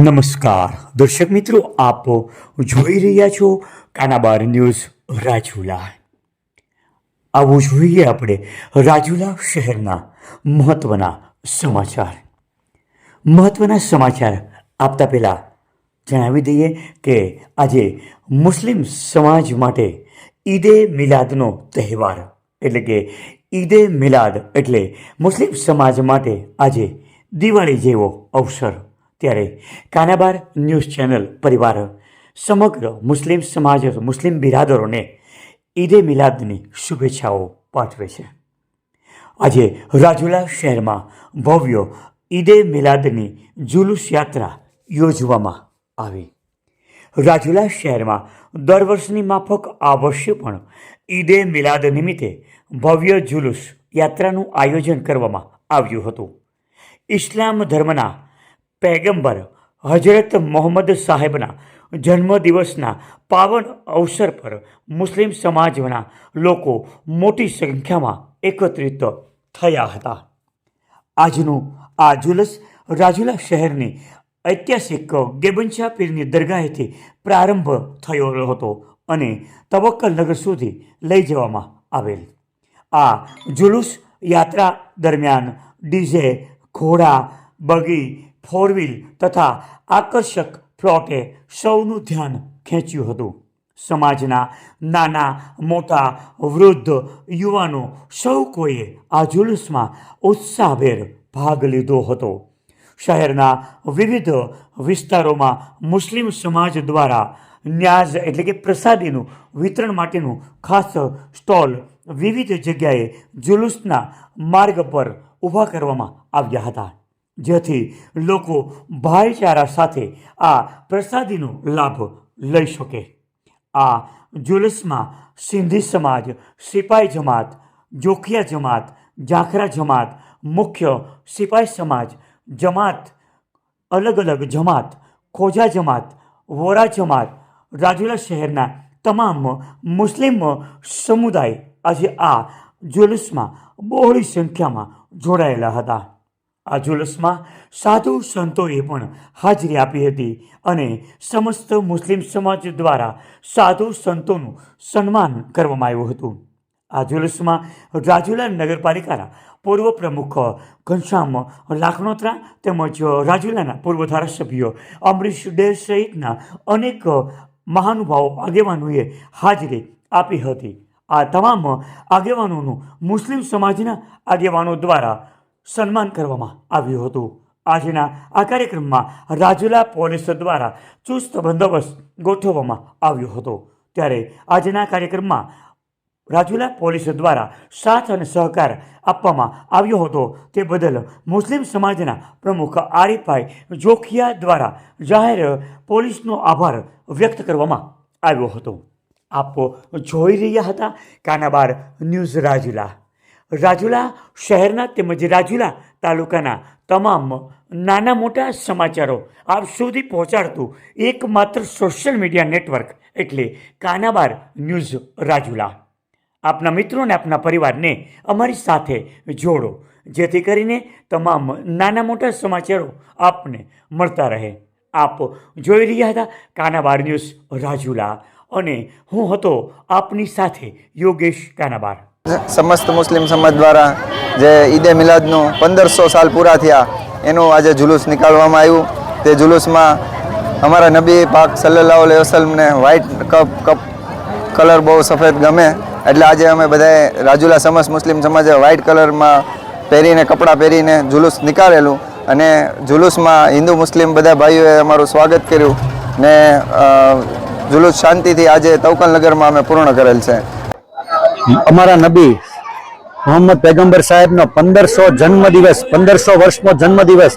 નમસ્કાર. દર્શક મિત્રો, આપ જોઈ રહ્યા છો કાનાબાર ન્યૂઝ રાજુલા. આવું જોઈએ આપણે રાજુલા શહેરના મહત્ત્વના સમાચાર. મહત્ત્વના સમાચાર આપતા પહેલાં જણાવી દઈએ કે આજે મુસ્લિમ સમાજ માટે ઈદે મિલાદનો તહેવાર. એટલે કે ઈદે મિલાદ એટલે મુસ્લિમ સમાજ માટે આજે દિવાળી જેવો અવસર ત્યારે કાનાબાર ન્યૂઝ ચેનલ પરિવાર સમગ્ર મુસ્લિમ સમાજ, મુસ્લિમ બિરાદરોને ઈદે મિલાદની શુભેચ્છાઓ પાઠવે છે. આજે રાજુલા શહેરમાં ભવ્ય ઈદે મિલાદની જુલુસ યાત્રા યોજવામાં આવી. રાજુલા શહેરમાં દર વર્ષની માફક આ વર્ષે પણ ઈદે મિલાદ નિમિત્તે ભવ્ય જુલુસ યાત્રાનું આયોજન કરવામાં આવ્યું હતું. ઇસ્લામ ધર્મના પૈગંબર હજરત મોહમ્મદ સાહેબના જન્મદિવસના પાવન અવસર પર મુસ્લિમ સમાજના લોકો મોટી સંખ્યામાં એકત્રિત થયા હતા. આજનું આ જુલસ રાજુલા શહેરની ઐતિહાસિક ગેબંશા પીરની દરગાહેથી પ્રારંભ થયો હતો અને તવક્કલ નગર સુધી લઈ જવામાં આવેલ. આ જુલુસ યાત્રા દરમિયાન ડીજે, ઘોડા, બગી ફોર વ્હીલ તથા આકર્ષક ફ્લોટે સૌનું ધ્યાન ખેંચ્યું હતું. સમાજના નાના, મોટા, વૃદ્ધ યુવાનો સૌ કોઈએ આ જુલુસમાં ઉત્સાહભેર ભાગ લીધો હતો. શહેરના વિવિધ વિસ્તારોમાં મુસ્લિમ સમાજ દ્વારા ન્યાઝ એટલે કે પ્રસાદીનું વિતરણ માટેનું ખાસ સ્ટોલ વિવિધ જગ્યાએ જુલુસના માર્ગ પર ઊભા કરવામાં આવ્યા હતા. જેથી લોકો ભાઈચારા સાથે આ પ્રસાદીનો લાભ લઈ શકે. આ જુલુસમાં સિંધી સમાજ, સિપાઈ જમાત, જોખિયા જમાત, જાખરા જમાત, મુખ્ય સિપાઈ સમાજ, જમાત, અલગ અલગ જમાત, ખોજા જમાત, વોરા જમાત, રાજુલા શહેરના તમામ મુસ્લિમ સમુદાય આજે આ જુલુસમાં બહોળી સંખ્યામાં જોડાયેલા હતા. આ જુલુસમાં સાધુ સંતોએ પણ હાજરી આપી હતી અને સમસ્ત મુસ્લિમ સમાજ દ્વારા સાધુ સંતોનું સન્માન કરવામાં આવ્યું હતું. આ જુલુસમાં રાજુલા નગરપાલિકાના પૂર્વ પ્રમુખ ઘનશ્યામ લાખણોત્રા તેમજ રાજુલાના પૂર્વ ધારાસભ્યો અમરીશ ડેર સહિતના અનેક મહાનુભાવો આગેવાનોએ હાજરી આપી હતી. આ તમામ આગેવાનોનું મુસ્લિમ સમાજના આગેવાનો દ્વારા સન્માન કરવામાં આવ્યું હતું. આજના આ કાર્યક્રમમાં રાજુલા પોલીસ દ્વારા ચુસ્ત બંદોબસ્ત ગોઠવવામાં આવ્યો હતો. ત્યારે આજના કાર્યક્રમમાં રાજુલા પોલીસ દ્વારા સાથ અને સહકાર આપવામાં આવ્યો હતો. તે બદલ મુસ્લિમ સમાજના પ્રમુખ આરીફભાઈ જોખિયા દ્વારા જાહેર પોલીસનો આભાર વ્યક્ત કરવામાં આવ્યો હતો. આપો જોઈ રહ્યા હતા કાનાબાર ન્યૂઝ રાજુલા. રાજુલા શહેરના તેમજ રાજુલા તાલુકાના તમામ નાના મોટા સમાચારો આપ સુધી પહોંચાડતું એકમાત્ર સોશિયલ મીડિયા નેટવર્ક એટલે કાનાબાર ન્યૂઝ રાજુલા. આપના મિત્રોને આપના પરિવારને અમારી સાથે જોડો, જેથી કરીને તમામ નાના મોટા સમાચારો આપને મળતા રહે. આપ જોઈ રહ્યા હતા કાનાબાર ન્યૂઝ રાજુલા અને હું હતો આપની સાથે યોગેશ કાનાબાર. સમસ્ત મુસ્લિમ સમાજ દ્વારા જે ઈદે મિલાદનું પંદરસો સાલ પૂરા થયા, એનું આજે જુલુસ નીકાળવામાં આવ્યું. તે જુલુસમાં અમારા નબી પાક સલ્લાહ અલૈહિ વસલમને વ્હાઇટ કપ કપ કલર બહુ સફેદ ગમે, એટલે આજે અમે બધાએ રાજુલા સમસ્ત મુસ્લિમ સમાજે વ્હાઇટ કલરમાં પહેરીને, કપડાં પહેરીને જુલુસ નીકાળેલું. અને જુલુસમાં હિન્દુ મુસ્લિમ બધા ભાઈઓએ અમારું સ્વાગત કર્યું ને જુલુસ શાંતિથી આજે તવકલનગરમાં અમે પૂર્ણ કરેલ છે. અમારા નબી મોહમ્મદ પેગમ્બર સાહેબનો પંદરસો જન્મદિવસ, પંદરસો વર્ષનો જન્મદિવસ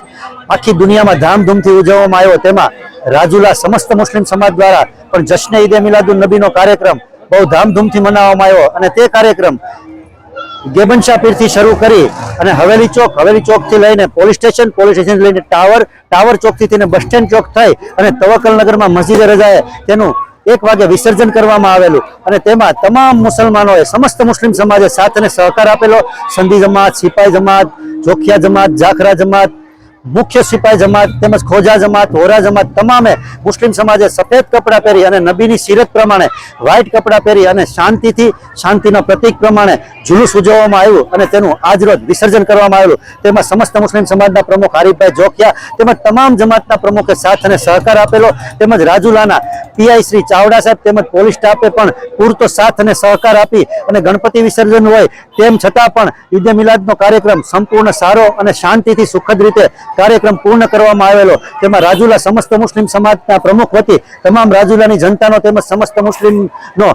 આખી દુનિયામાં ધામધૂમથી ઉજવવામાં આવ્યો. તેમાં રાજુલા સમસ્ત મુસ્લિમ સમાજ દ્વારા પણ જશ્ન ઈદે મિલાદુલ નબીનો કાર્યક્રમ બહુ ધામધૂમથી મનાવવામાં આવ્યો અને તે કાર્યક્રમ ગેબનશા પીરથી શરૂ કરી અને હવેલી ચોક, હવેલી ચોકથી લઈને પોલીસ સ્ટેશન પોલીસ સ્ટેશન લઈને ટાવર ટાવર ચોકથી થઈને બસ સ્ટેન્ડ ચોક થઈ અને તવકલ નગરમાં મસ્જિદે રજાએ તેનું એક વાગે વિસર્જન કરવામાં આવેલું અને તેમાં તમામ મુસલમાનોએ સમસ્ત મુસ્લિમ સમાજે સાથ અને સહકાર આપેલો. સંધિ જમાત, સિપાઈ જમાત, જોખિયા જમાત જાખરા જમાત મુખ્ય સિપાઈ જમાત તેમજ ખોજા જમાત, હોરા જમાત તમામે મુસ્લિમ સમાજે સફેદ કપડાં પહેરી અને નબીની સિરત પ્રમાણે વ્હાઇટ કપડાં પહેરી અને શાંતિથી, શાંતિના પ્રતીક પ્રમાણે જુલુસ ઉજવવામાં આવ્યું અને તેનું આજરોજ વિસર્જન કરવામાં આવ્યું તેમાં સમસ્ત મુસ્લિમ સમાજના પ્રમુખ હરીફભાઈ જોખિયા તેમજ તમામ જમાતના પ્રમુખે સાથ અને સહકાર આપેલો તેમજ રાજુલાના પીઆઈ શ્રી ચાવડા સાહેબ તેમજ પોલીસ સ્ટાફે પણ પૂરતો સાથ અને સહકાર આપી અને ગણપતિ વિસર્જન હોય તેમ છતાં પણ ઈદે મિલાદનો કાર્યક્રમ સંપૂર્ણ સારો અને શાંતિથી સુખદ રીતે કાર્યક્રમ પૂર્ણ કરવામાં આવેલો. તેમાં રાજુલા સમસ્ત મુસ્લિમ સમાજના પ્રમુખ વતી તમામ રાજુલાની જનતાનો તેમજ સમસ્ત મુસ્લિમનો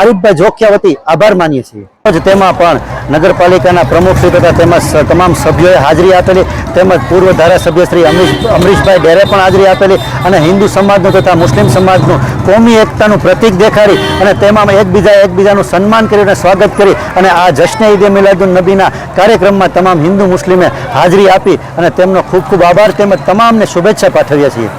આરિફભાઈ જોખિયા વતી આભાર માનીએ છીએ. તેમાં પણ નગરપાલિકાના પ્રમુખ શ્રી તથા તેમજ તમામ સભ્યોએ હાજરી આપેલી તેમજ પૂર્વ ધારાસભ્ય શ્રી અમરીશ અમરીશભાઈ ડેરે પણ હાજરી આપેલી અને હિન્દુ સમાજનું તથા મુસ્લિમ સમાજનું કોમી એકતાનું પ્રતીક દેખાડી અને તેમાં એકબીજા એકબીજાનું સન્માન કરી અને સ્વાગત કરી અને આ જશ્ન ઈદે મિલાદુન નબીના કાર્યક્રમમાં તમામ હિન્દુ મુસ્લિમે હાજરી આપી અને તેમનો ખૂબ ખૂબ આભાર તેમજ તમામને શુભેચ્છા પાઠવીએ છીએ.